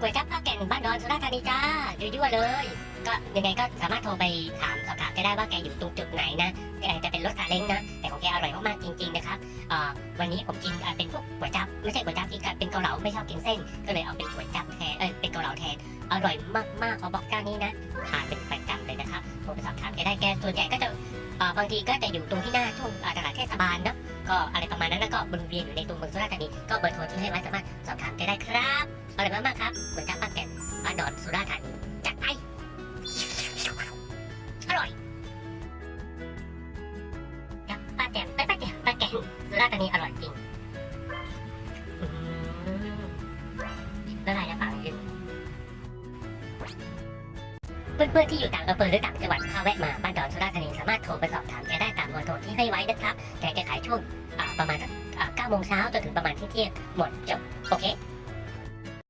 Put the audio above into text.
ก๋วยจั๊บป้าวแก่นบ้านดอนสุราษฎร์ธานีจ้ายั่วๆเลย ก็ยังไงก็สามารถโทรไปถามสอบถามแกได้ว่าแกอยู่ตรงจุดไหนนะแกจะเป็นรถซาเล้งนะ แต่ของแกอร่อยมากๆจริงๆนะครับวันนี้ผมกินเป็นพวกก๋วยจั๊บไม่ใช่ก๋วยจั๊บอีกเป็นเกาเหลาไม่ชอบกินเส้น ก็เลยเอาเป็นก๋วยจั๊บแทนเออเป็นเกาเหลาแทนอร่อยมากๆขอบอกเจ้านี้นะทานเป็นประจำเลยนะครับโทรไปสอบถามแกได้แกส่วนใหญ่ก็จะบางทีก็จะอยู่ตรงที่หน้าช่วงตลาดเทศบาลเนาะ ก็อะไรประมาณนั้นแล้วก็บริเวณอยู่ในตัวเมืองสุราษฎร์ธานีก็เบอร์โทรที่ให้ไว้สามารถสอบถามได้ครับอร่อยมากๆครับก๋วยจั๊บป้าแก่นบ้านดอนสุราษฎร์ธานีจัดไปอร่อยจั๊บป้าแจ่มไม่ป้าแจ่ป้าแก่นสุราษฎร์ธานีอร่อยจริงอืมละลายในปากจริงเพื่อนๆที่อยู่ต่างอำเภอหรือต่างจังหวัดถ้าแวะมาบ้านดอนสุราษฎร์ธานีสามารถโทรไปสอบถามแกได้ตามเบอร์โทรที่ให้ไว้นะครับ แกจะขายช่วงอ่า ประมาณเก้าโมงเช้าจนถึงประมาณเที่ยงหมดจบโอเค